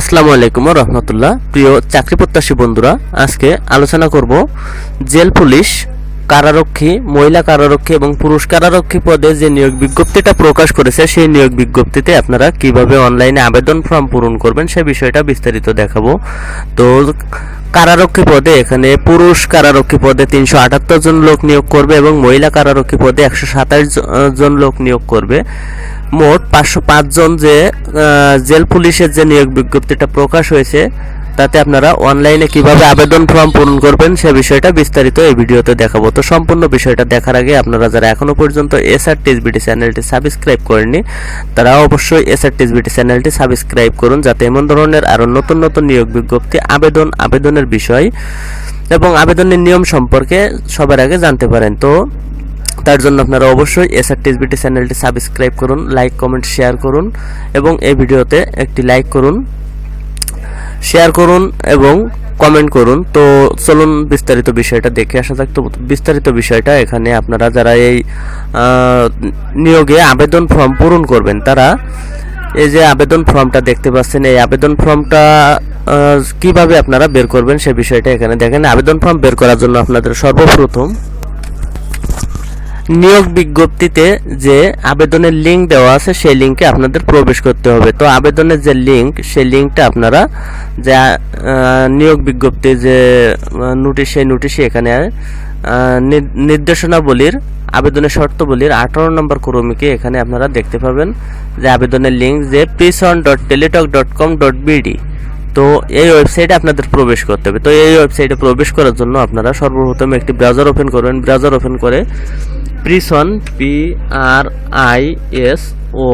আসসালামু আলাইকুম রহমতুল্লাহ। প্রিয় চাকরি প্রত্যাশী বন্ধুরা, আজকে আলোচনা করব জেল পুলিশ, কারারক্ষী, মহিলা কারারক্ষী এবং পুরুষ কারারক্ষী পদে যে নিয়োগ বিজ্ঞপ্তিটা প্রকাশ করেছে, সেই নিয়োগ বিজ্ঞপ্তিতে আপনারা কীভাবে অনলাইনে আবেদন ফর্ম পূরণ করবেন সে বিষয়টা বিস্তারিত দেখাবো। তো, কারারক্ষী পদে এখানে পুরুষ কারারক্ষী পদে তিনশো আটাত্তর জন লোক নিয়োগ করবে এবং মহিলা কারারক্ষী পদে একশো সাতাশ জন লোক নিয়োগ করবে। মোট পাঁচশো পাঁচজন যে জেল পুলিশের যে নিয়োগ বিজ্ঞপ্তিটা প্রকাশ হয়েছে, তাতে আপনারা অনলাইনে কীভাবে আবেদন ফর্ম পূরণ করবেন সে বিষয়টা বিস্তারিত এই ভিডিওতে দেখাবো। তো সম্পূর্ণ বিষয়টা দেখার আগে আপনারা যারা এখনও পর্যন্ত এস এসআর টিসবিটি চ্যানেলটি সাবস্ক্রাইব করেননি, তারা অবশ্যই এস এসআর টিসবিটি চ্যানেলটি সাবস্ক্রাইব করুন যাতে এমন ধরনের আরও নতুন নতুন নিয়োগ বিজ্ঞপ্তি, আবেদন, আবেদনের বিষয় এবং আবেদনের নিয়ম সম্পর্কে সবার আগে জানতে পারেন। তো তার জন্য আপনারা অবশ্যই এস এসআর টিসবিটি চ্যানেলটি সাবস্ক্রাইব করুন লাইক কমেন্ট শেয়ার করুন এবং এই ভিডিওতে একটি লাইক করুন শেয়ার করুন এবং কমেন্ট করুন। তো চলুন বিস্তারিত বিষয়টা দেখে আসা যাক। তো বিস্তারিত বিষয়টা এখানে আপনারা যারা এই নিয়োগে আবেদন ফর্ম পূরণ করবেন, তারা এই যে আবেদন ফর্মটা দেখতে পাচ্ছেন, এই আবেদন ফর্মটা কীভাবে আপনারা বের করবেন সে বিষয়টা এখানে দেখেন। আবেদন ফর্ম বের করার জন্য আপনাদের সর্বপ্রথম নিয়োগ বিজ্ঞপ্তিতে যে আবেদনের লিঙ্ক দেওয়া আছে, সেই লিঙ্কে আপনাদের প্রবেশ করতে হবে। তো আবেদনের যে লিঙ্ক সেই লিঙ্কটা আপনারা যে নিয়োগ বিজ্ঞপ্তি যে নোটিশ সেই নোটিশে এখানে নির্দেশনাবলীর, আবেদনের শর্তাবলীর আঠারো নম্বর ক্রমিকে এখানে আপনারা দেখতে পাবেন যে আবেদনের লিঙ্ক যে prison dot teletalk dot com dot B D তো এই ওয়েবসাইটে আপনাদের প্রবেশ করতে হবে। তো এই ওয়েবসাইটে প্রবেশ করার জন্য আপনারা সর্বপ্রথম একটি ব্রাউজার ওপেন করবেন। ব্রাউজার ওপেন করে prison P R I S O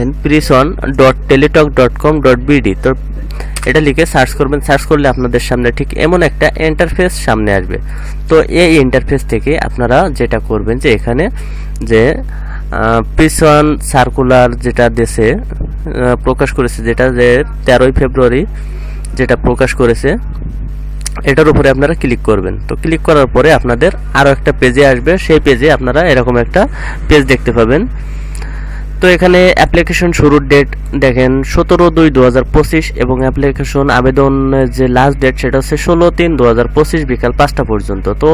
N prison dot teletalk dot com dot B D তো এটা লিখে সার্চ করবেন। সার্চ করলে আপনাদের সামনে ঠিক এমন একটা ইন্টারফেস সামনে আসবে। তো এই ইন্টারফেস থেকে আপনারা যেটা করবেন যে এখানে যে প্রিসন সার্কুলার যেটা দেশে প্রকাশ করেছে যেটা যে তেরোই ফেব্রুয়ারি যেটা প্রকাশ করেছে, এটার উপরে আপনারা ক্লিক করবেন। তো ক্লিক করার পরে আপনাদের আরও একটা পেজে আসবে। সেই পেজে আপনারা এরকম একটা পেজ দেখতে পাবেন। তো এখানে অ্যাপ্লিকেশন শুরুর ডেট দেখেন, সতেরো দুই দু হাজার পঁচিশ এবং অ্যাপ্লিকেশন আবেদন যে লাস্ট ডেট সেটা হচ্ছে ষোলো তিন দু হাজার পঁচিশ বিকাল পাঁচটা পর্যন্ত। তো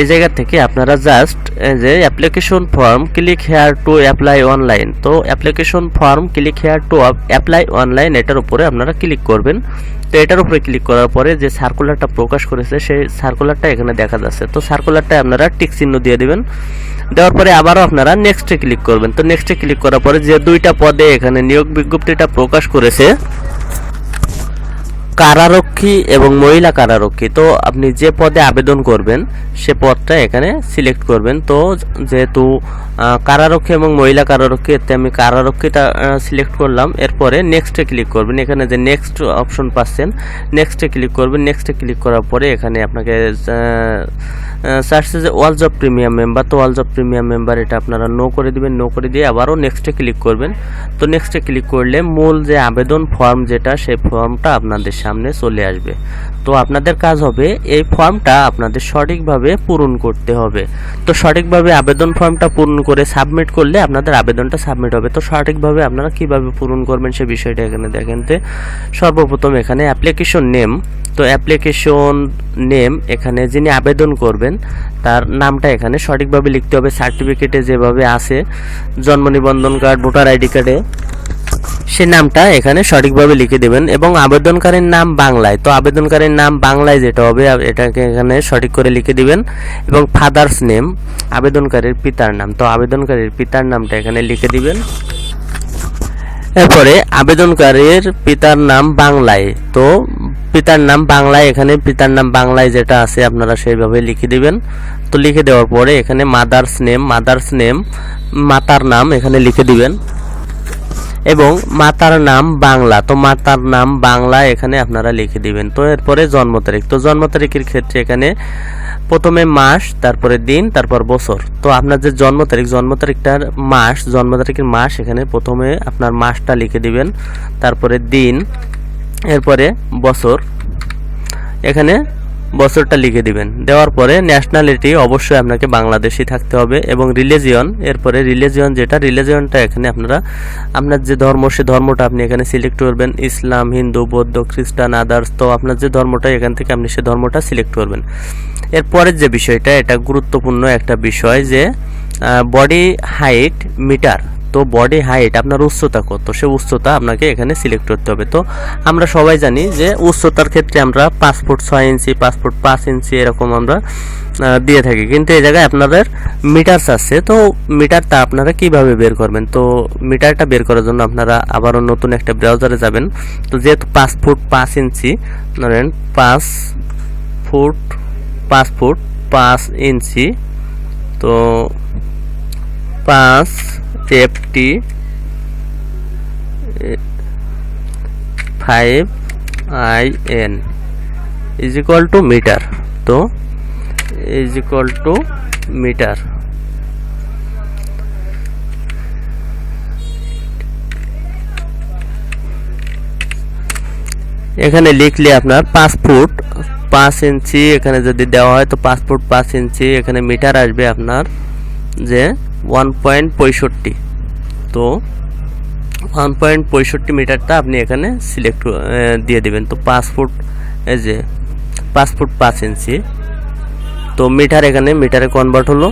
এই জায়গা থেকে আপনারা জাস্ট যে application form click here to apply online তো application form click here to apply online এটার উপরে আপনারা ক্লিক করবেন। তো এটার উপরে ক্লিক করার পরে যে সার্কুলারটা প্রকাশ করেছে, সেই সার্কুলারটা এখানে দেখা যাচ্ছে। তো সার্কুলারটা আপনারা টিক চিহ্ন দিয়ে দেবেন। দেওয়ার পরে আবারও আপনারা নেক্সটে ক্লিক করবেন। তো নেক্সটে ক্লিক করার পরে যে দুইটা পদে এখানে নিয়োগ বিজ্ঞপ্তিটা প্রকাশ করেছে কারারক্ষী এবং মহিলা কারারক্ষী। তো আপনি যে পদে আবেদন করবেন, সে পদটা এখানে সিলেক্ট করবেন। তো যেহেতু কারারক্ষী এবং মহিলা কারারক্ষী, এতে আমি কারারক্ষীটা সিলেক্ট করলাম। এরপরে নেক্সটে ক্লিক করবেন। এখানে যে নেক্সট অপশন পাচ্ছেন নেক্সটে ক্লিক করবেন। নেক্সটে ক্লিক করার পরে এখানে আপনাকে সার্চে যে ওয়াল জব প্রিমিয়াম মেম্বার তো ওয়াল জব প্রিমিয়াম মেম্বার এটা আপনারা নো করে দিবেন। নো করে দিয়ে আবারও নেক্সটে ক্লিক করবেন। তো নেক্সটে ক্লিক করলে মূল যে আবেদন ফর্ম যেটা, সেই ফর্মটা আপনাদের সামনে চলে আসবে। তো আপনাদের কাজ হবে এই ফর্মটা আপনাদের সঠিকভাবে পূরণ করতে হবে। তো সঠিকভাবে আবেদন ফর্মটা পূরণ করে সাবমিট করলে আপনাদের আবেদনটা সাবমিট হবে। তো সঠিকভাবে আপনারা কীভাবে পূরণ করবেন সে বিষয়টা এখানে দেখেন তো সর্বপ্রথম এখানে অ্যাপ্লিকেশন নেম তো অ্যাপ্লিকেশন নেম এখানে যিনি আবেদন করবেন, তার নামটা এখানে সঠিকভাবে লিখতে হবে। সার্টিফিকেটে যেভাবে আছে, জন্ম নিবন্ধন কার্ড ভোটার আইডি কার্ডে সে নামটা এখানে সঠিকভাবে লিখে দেবেন এবং আবেদনকারীর নাম বাংলায়। তো আবেদনকারীর নাম বাংলায় যেটা হবে এটাকে এখানে সঠিক করে লিখে দিবেন এবং ফাদার্স নেম, আবেদনকারীর পিতার নাম। তো আবেদনকারীর পিতার নামটা এখানে লিখে দিবেন। এরপরে আবেদনকারীর পিতার নাম বাংলায়। তো পিতার নাম বাংলায়, এখানে পিতার নাম বাংলায় যেটা আছে আপনারা সেইভাবে লিখে দিবেন। তো লিখে দেওয়ার পরে এখানে মাদার্স নেম মাদার্স নেম, মাতার নাম এখানে লিখে দিবেন। এবং মাতার নাম বাংলা। তো মাতার নাম বাংলা এখানে আপনারা লিখে দিবেন। তো এরপরে জন্ম তারিখ। তো জন্ম তারিখের ক্ষেত্রে এখানে প্রথমে মাস, তারপরে দিন, তারপর বছর। তো আপনার যে জন্ম তারিখ, জন্ম তারিখটার মাস, জন্ম তারিখের মাস এখানে প্রথমে আপনার মাসটা লিখে দিবেন। তারপরে দিন, এরপরে বছর। এখানে বছরটা লিখে দিবেন। দেওয়ার পরে ন্যাশনালিটি অবশ্যই আপনাকে বাংলাদেশি থাকতে হবে এবং রিলিজিয়ন এরপরে রিলিজিয়ন যেটা রিলিজিয়নটা এখানে আপনারা, আপনার যে ধর্ম, সে ধর্মটা আপনি এখানে সিলেক্ট করবেন। ইসলাম, হিন্দু, বৌদ্ধ, খ্রিস্টান আদার্স তো আপনার যে ধর্মটা, এখান থেকে আপনি সে ধর্মটা সিলেক্ট করবেন। এরপরের যে বিষয়টা, এটা গুরুত্বপূর্ণ একটা বিষয় যে বডি হাইট মিটার তো বডি হাইট আপনার উচ্চতা কত? সে উচ্চতা আপনাকে এখানে সিলেক্ট করতে হবে। তো আমরা সবাই জানি যে উচ্চতার ক্ষেত্রে আমরা পাঁচ ফুট ছয় ইঞ্চি, পাঁচ ফুট পাঁচ ইঞ্চি এরকম আমরা দিয়ে থাকি। কিন্তু এই জায়গায় আপনাদের মিটারস আছে। তো মিটারটা আপনারা কীভাবে বের করবেন? তো মিটারটা বের করার জন্য আপনারা আবারও নতুন একটা ব্রাউজারে যাবেন। তো যেহেতু পাঁচ ফুট পাঁচ ইঞ্চি, ধরেন পাঁচ ফুট পাঁচ ফুট পাঁচ ইঞ্চি, তো পাঁচ F T five I N is equal to meter তো ইজ ইকুয়াল টু মিটার এখানে লিখলে আপনার পাঁচ ফুট পাঁচ ইঞ্চি এখানে যদি দেওয়া হয়, তো পাঁচ ফুট পাঁচ ইঞ্চি এখানে মিটার আসবে আপনার যে ওয়ান পয়েন্ট পঁয়ষট্টি। তো ওয়ান পয়েন্ট পঁয়ষট্টি মিটারটা আপনি এখানে সিলেক্ট দিয়ে দিবেন। তো পাঁচ ফুট যে পাঁচ ফুট পাঁচ ইঞ্চি। তো মিটার এখানে, মিটারে কনভার্ট হলো।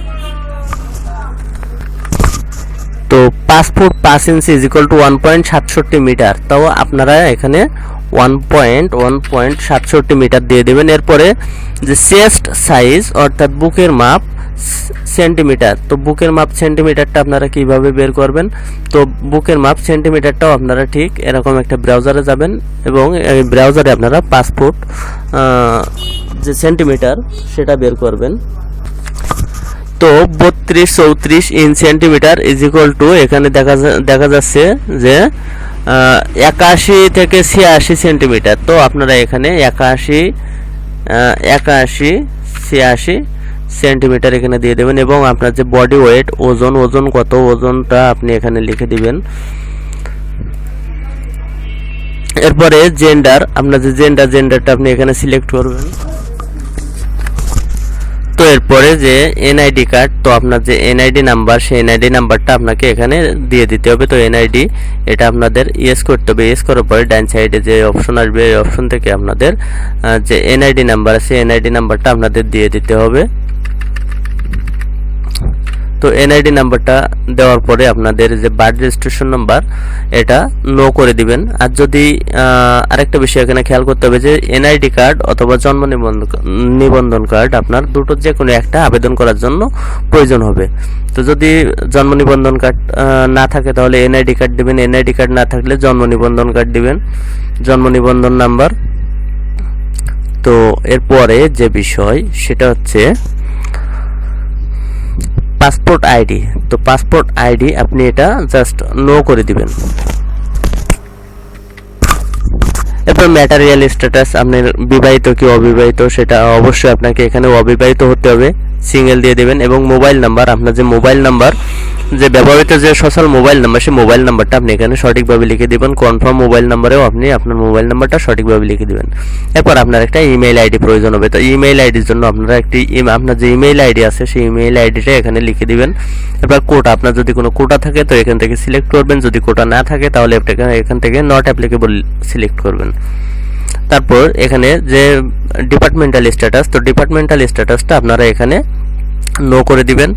তো পাঁচ ফুট পাঁচ inch is equal to one point সাতষট্টি মিটার। তাও আপনারা এখানে ওয়ান পয়েন্ট ওয়ান পয়েন্ট সাতষট্টি মিটার দিয়ে দেবেন। এরপরে যে চেস্ট সাইজ অর্থাৎ বুকের মাপ সেন্টিমিটার। তো বুকের মাপ সেন্টিমিটারটা আপনারা কীভাবে বের করবেন? তো বুকের মাপ সেন্টিমিটারটাও আপনারা ঠিক এরকম একটা ব্রাউজারে যাবেন এবং এই ব্রাউজারে আপনারা পাঁচ যে সেন্টিমিটার সেটা বের করবেন। তো বত্রিশ চৌত্রিশ inch centimeter is equal to এখানে দেখা দেখা যাচ্ছে যে একাশি থেকে ছিয়াশি সেন্টিমিটার। তো আপনারা এখানে একাশি একাশি, ছিয়াশি সেন্টিমিটার এখানে দিয়ে দেবেন এবং আপনার যে বডি ওয়েট, ওজন ওজন কত, ওজনটা আপনি এখানে লিখে দিবেন। এরপরে জেন্ডার আপনার যে জেন্ডার জেন্ডারটা আপনি এখানে সিলেক্ট করবেন। তো এরপরে যে এনআইডি কার্ড তো আপনার যে এনআইডি নাম্বার সেই এনআইডি নাম্বারটা আপনাকে এখানে দিয়ে দিতে হবে। তো এনআইডি এটা আপনাদের ইয়েস করতে হবে। ইয়েস করার পরে ডান সাইডে যে অপশন আসবে, এই অপশন থেকে আপনাদের যে এনআইডি নাম্বার আছে এনআইডি নাম্বারটা আপনাদের দিয়ে দিতে হবে। তো এনআইডি নাম্বারটা দেওয়ার পরে আপনাদের যে বার্থ রেজিস্ট্রেশন নাম্বার এটা নো করে দিবেন। আর যদি আরেকটা বিষয় এখানে খেয়াল করতে হবে যে এনআইডি কার্ড অথবা জন্ম নিবন্ধন নিবন্ধন কার্ড আপনার দুটো যে কোনো একটা আবেদন করার জন্য প্রয়োজন হবে। তো যদি জন্ম নিবন্ধন কার্ড না থাকে তাহলে এনআইডি কার্ড দিবেন। এনআইডি কার্ড না থাকলে জন্ম নিবন্ধন কার্ড দিবেন। জন্ম নিবন্ধন নাম্বার তো এরপরে যে বিষয়, সেটা হচ্ছে পাসপোর্ট আইডি। তো পাসপোর্ট আইডি আপনি এটা জাস্ট নো করে দিবেন। এরপর ম্যাটারিয়াল স্ট্যাটাস আপনার বিবাহিত কি অবিবাহিত, সেটা অবশ্যই আপনাকে এখানে অবিবাহিত হতে হবে। সিঙ্গেল দিয়ে দেবেন এবং মোবাইল নাম্বার, আপনার যে মোবাইল নাম্বার, যে ব্যবহৃত যে সোশ্যাল মোবাইল নাম্বার, সেই মোবাইল নাম্বারটা আপনি এখানে সঠিকভাবে লিখে দিবেন। কনফার্ম মোবাইল নাম্বারেও আপনি আপনার মোবাইল নাম্বারটা সঠিকভাবে লিখে দিবেন। এরপর আপনার একটা ইমেইল আইডি প্রয়োজন হবে। তো ইমেইল আইডির জন্য আপনারা একটি আপনার যে ইমেইল আইডি আছে, সেই ইমেইল আইডিটা এখানে লিখে দিবেন। এরপর কোটা, আপনার যদি কোনো কোটা থাকে, তো এখান থেকে সিলেক্ট করবেন। যদি কোটা না থাকে, তাহলে এখান থেকে নট অ্যাপ্লিকেবল সিলেক্ট করবেন। তারপর এখানে যে ডিপার্টমেন্টাল স্ট্যাটাস তো ডিপার্টমেন্টাল স্ট্যাটাসটা আপনারা এখানে নো করে দিবেন।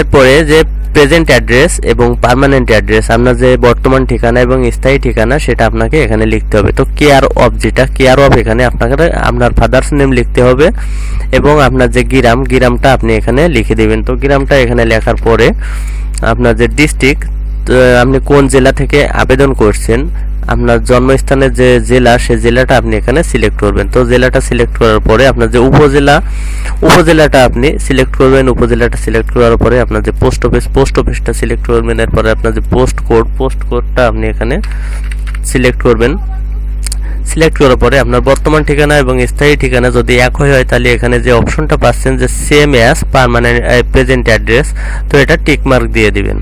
এরপরে যে প্রেজেন্ট অ্যাড্রেস এবং পার্মানেন্ট অ্যাড্রেস আপনার যে বর্তমান ঠিকানা এবং স্থায়ী ঠিকানা সেটা আপনাকে এখানে লিখতে হবে। তো কেয়ার অফ যেটা কেয়ার অফ এখানে আপনাকে আপনার ফাদার্স নেম লিখতে হবে এবং আপনার যে গিরাম, গিরামটা আপনি এখানে লিখে দিবেন। তো গিরামটা এখানে লেখার পরে আপনার যে ডিস্ট্রিক্ট আপনি কোন জেলা থেকে আবেদন করছেন আপনার জন্মস্থানের যে জেলা সেই জেলাটা আপনি এখানে সিলেক্ট করবেন। তো জেলাটা সিলেক্ট করার পরে আপনার যে উপজেলা, উপজেলাটা আপনি সিলেক্ট করবেন, উপজেলাটা সিলেক্ট করার পরে আপনার যে পোস্ট অফিস পোস্ট অফিসটা সিলেক্ট করবেন, এরপরে আপনার যে পোস্ট কোড পোস্ট কোডটা আপনি এখানে সিলেক্ট করবেন। সিলেক্ট করার পরে আপনার বর্তমান ঠিকানা এবং স্থায়ী ঠিকানা যদি একই হয়, তাহলে এখানে যে অপশনটা পাচ্ছেন যে same as permanent present address তো এটা টিক মার্ক দিয়ে দিবেন।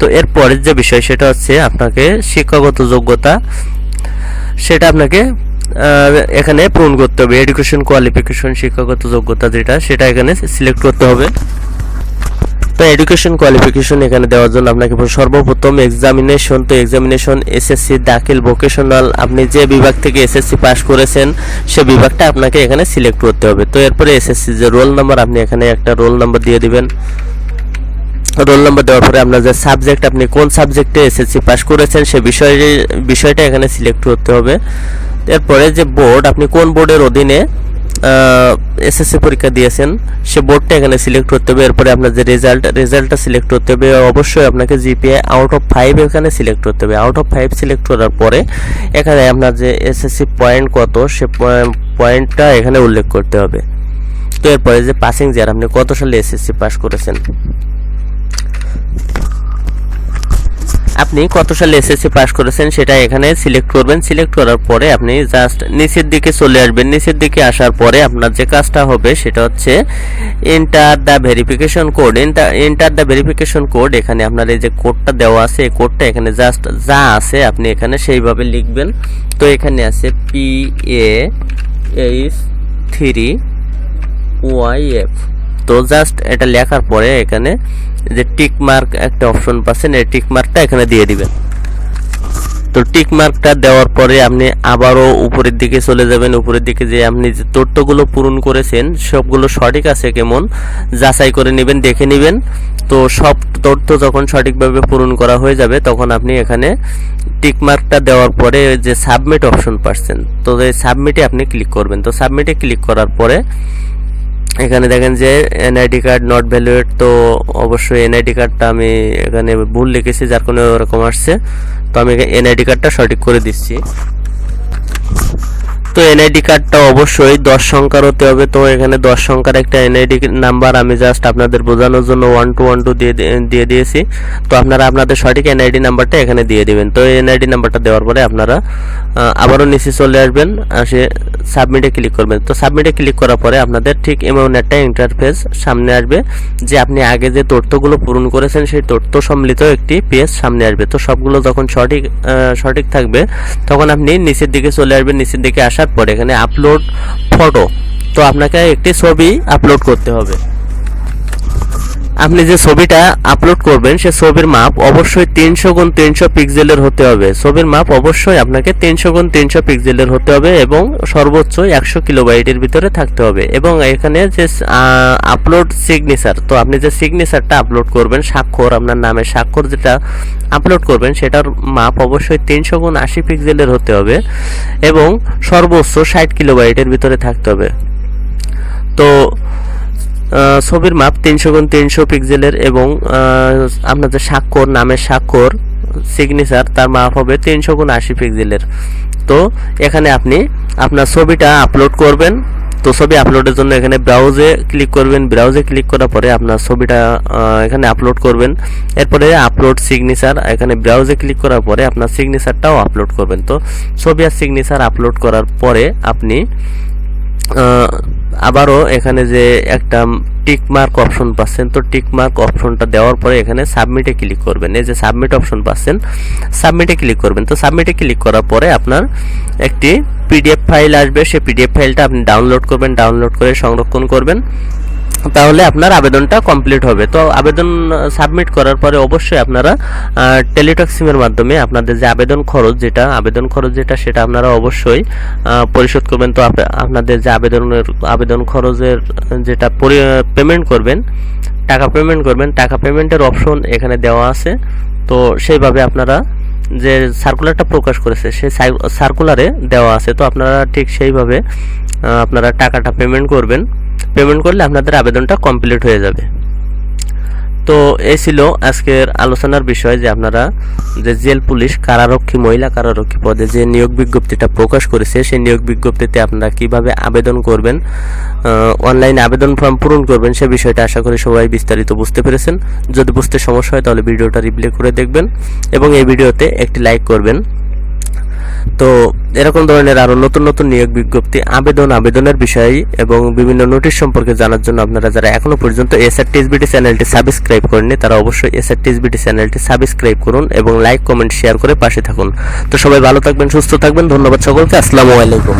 তো এর পরের যে বিষয় সেটা হচ্ছে আপনাকে শিক্ষাগত যোগ্যতা। সেটা আপনাকে এখানে পূরণ করতে হবে। এডুকেশন কোয়ালিফিকেশন শিক্ষাগত যোগ্যতা যেটা, সেটা এখানে সিলেক্ট করতে হবে। তো এডুকেশন কোয়ালিফিকেশন এখানে দেওয়ার জন্য আপনাকে সর্বপ্রথম এক্সামিনেশন তো এক্সামিনেশন এসএসসি দাখিল ভোকেশনাল আপনি যে বিভাগ থেকে এসএসসি পাস করেছেন, সে বিভাগটা আপনাকে এখানে সিলেক্ট করতে হবে। তো এরপরে এসএসসি যে রোল নাম্বার আপনি এখানে একটা রোল নাম্বার দিয়ে দিবেন। রোল নাম্বার দেওয়ার পরে আপনার যে সাবজেক্ট আপনি কোন সাবজেক্টে এসএসসি পাস করেছেন সে বিষয়ে, বিষয়টা এখানে সিলেক্ট করতে হবে। এরপরে যে বোর্ড আপনি কোন বোর্ডের অধীনে এসএসসি পরীক্ষা দিয়েছেন, সে বোর্ডটা এখানে সিলেক্ট করতে হবে। এরপরে আপনার যে রেজাল্ট রেজাল্টটা সিলেক্ট করতে হবে। অবশ্যই আপনাকে G P A out of five এখানে সিলেক্ট করতে হবে। আউট অফ ফাইভ সিলেক্ট করার পরে এখানে আপনার যে এসএসসি পয়েন্ট কত, সে পয়েন্টটা এখানে উল্লেখ করতে হবে। তো এরপরে যে পাসিং ইয়ার আপনি কত সালে এসএসসি পাস করেছেন? আপনি কত সালে এসএসসি পাস করেছেন সেটা এখানে সিলেক্ট করবেন। সিলেক্ট করার পরে আপনি জাস্ট নিচের দিকে চলে আসবেন। নিচের দিকে আসার পরে আপনার যে কাজটা হবে সেটা হচ্ছে enter the verification code enter the verification code এখানে আপনার এই যে কোডটা দেওয়া আছে, এই কোডটা এখানে জাস্ট যা আছে আপনি এখানে সেইভাবে লিখবেন। তো এখানে আছে P A H three Y F তো জাস্ট এটা লেখার পরে এখানে যে টিক মার্ক একটা অপশন পাচ্ছেন, এই টিক মার্কটা এখানে দিয়ে দিবেন। তো টিক মার্কটা দেওয়ার পরে আপনি আবারও উপরের দিকে চলে যাবেন। উপরের দিকে যে আপনি যে তথ্যগুলো পূরণ করেছেন, সবগুলো সঠিক আছে কেমন, যাচাই করে নেবেন, দেখে নেবেন। তো সব তথ্য যখন সঠিকভাবে পূরণ করা হয়ে যাবে, তখন আপনি এখানে টিক মার্কটা দেওয়ার পরে যে সাবমিট অপশন পাচ্ছেন। তো এই সাবমিটে আপনি ক্লিক করবেন। তো সাবমিটে ক্লিক করার পরে এখানে দেখেন যে এনআইডি কার্ড নট ভ্যালুয়েড তো অবশ্যই এনআইডি কার্ডটা আমি এখানে ভুল লিখেছি, যার কোনো এরকম আসছে। তো আমি এনআইডি কার্ডটা সঠিক করে দিচ্ছি। তো এনআইডি কার্ডটা অবশ্যই দশ সংখ্যার হতে হবে। তো এখানে দশ সংখ্যার একটা এনআইডি নাম্বার আমি জাস্ট আপনাদের বোঝানোর জন্য ওয়ান টু ওয়ান টু দিয়ে দিয়ে দিয়েছি। তো আপনারা আপনাদের সঠিক এনআইডি নাম্বারটা এখানে দিয়ে দিবেন। তো এনআইডি নাম্বারটা দেওয়ার পরে আপনারা আবারও নিচে চলে আসবেন, আসে সাবমিটে ক্লিক করবেন। তো সাবমিটে ক্লিক করার পরে আপনাদের ঠিক এমন একটা ইন্টারফেস সামনে আসবে, যে আপনি আগে যে তথ্যগুলো পূরণ করেছেন, সেই তথ্য সম্মিলিত একটি পেজ সামনে আসবে। তো সবগুলো যখন সঠিক সঠিক থাকবে, তখন আপনি নিচের দিকে চলে আসবেন। নিচের দিকে আসার পরে এখানে আপলোড ফটো তো আপনাকে একটি ছবি আপলোড করতে হবে। আপনি যে ছবিটা আপলোড করবেন, সে ছবির মাপ অবশ্যই তিনশো গুণ তিনশো পিক্সেলের হতে হবে। ছবির মাপ অবশ্যই আপনাকে তিনশো গুণ তিনশো পিক্সেলের হতে হবে এবং সর্বোচ্চ একশো কিলোবাইটের ভিতরে থাকতে হবে। এবং এখানে যে আপলোড সিগনেচার তো আপনি যে সিগনেচারটা আপলোড করবেন, স্বাক্ষর, আপনার নামে স্বাক্ষর যেটা আপলোড করবেন, সেটার মাপ অবশ্যই তিনশো গুণ আশি পিক্সেলের হতে হবে এবং সর্বোচ্চ ষাট কিলোবাইটের ভিতরে থাকতে হবে। তো ছবির মাপ তিনশো গুণ তিনশো পিক্সেলের এবং যে স্বাক্ষর, নামের স্বাক্ষর সিগনেচার তার মাপ হবে তিনশো গুণ আশি পিক্সেলের তো, এখানে আপনি আপনার ছবিটা আপলোড করবেন। তো ছবি আপলোডের জন্য এখানে ব্রাউজে ক্লিক করবেন। ব্রাউজে ক্লিক করার পরে আপনার ছবিটা এখানে আপলোড করবেন। এরপরে আপলোড সিগনেচার এখানে ব্রাউজে ক্লিক করার পরে আপনার সিগনেচারটাও আপলোড করবেন। তো, ছবি আর সিগনেচার আপলোড করার পরে আপনি আবারও এখানে যে একটা টিক মার্ক অপশন পাচ্ছেন, তো টিক মার্ক অপশনটা দেওয়ার পরে এখানে সাবমিটে ক্লিক করবেন। এই যে সাবমিট অপশন পাচ্ছেন, সাবমিটে ক্লিক করবেন। তো সাবমিটে ক্লিক করার পরে আপনার একটি পিডিএফ ফাইল আসবে। সেই পিডিএফ ফাইলটা আপনি ডাউনলোড করবেন, ডাউনলোড করে সংরক্ষণ করবেন। তাহলে আপনার আবেদনটা কমপ্লিট হবে। তো আবেদন সাবমিট করার পরে অবশ্যই আপনারা টেলিটক সিমের মাধ্যমে আপনাদের যে আবেদন খরচ যেটা, আবেদন খরচ যেটা সেটা আপনারা অবশ্যই পরিশোধ করবেন। তো আপ- আপনাদের যে আবেদনের, আবেদন খরচের যেটা পেমেন্ট করবেন, টাকা পেমেন্ট করবেন, টাকা পেমেন্টের অপশন এখানে দেওয়া আছে। তো সেইভাবে আপনারা যে সার্কুলারটা প্রকাশ করেছে, সেই সার্কুলারে দেওয়া আছে। তো আপনারা ঠিক সেইভাবে আপনারা টাকাটা পেমেন্ট করবেন। পেমেন্ট করলে আপনাদের আবেদনটা কমপ্লিট হয়ে যাবে। তো এই ছিল আজকের আলোচনার বিষয় যে আপনারা যে জেল পুলিশ, কারারক্ষী, মহিলা কারারক্ষী পদে যে নিয়োগ বিজ্ঞপ্তিটা প্রকাশ করেছে, সেই নিয়োগ বিজ্ঞপ্তিতে আপনারা কীভাবে আবেদন করবেন অনলাইনে আবেদন ফর্ম পূরণ করবেন, সে বিষয়টা আশা করি সবাই বিস্তারিত বুঝতে পেরেছেন। যদি বুঝতে সমস্যা হয় তাহলে ভিডিওটা রিপ্লে করে দেখবেন এবং এই ভিডিওতে একটি লাইক করবেন। তো এরকম ধরনের আরও নতুন নতুন নিয়োগ বিজ্ঞপ্তি, আবেদন, আবেদনের বিষয় এবং বিভিন্ন নোটিশ সম্পর্কে জানার জন্য আপনারা যারা এখনও পর্যন্ত এসআরটিএসবিটি চ্যানেলটি সাবস্ক্রাইব করেননি, তারা অবশ্যই এসআরটিএসবিটি চ্যানেলটি সাবস্ক্রাইব করুন এবং লাইক, কমেন্ট, শেয়ার করে পাশে থাকুন। তো সবাই ভালো থাকবেন, সুস্থ থাকবেন, ধন্যবাদ সকলকে, আসসালামু আলাইকুম।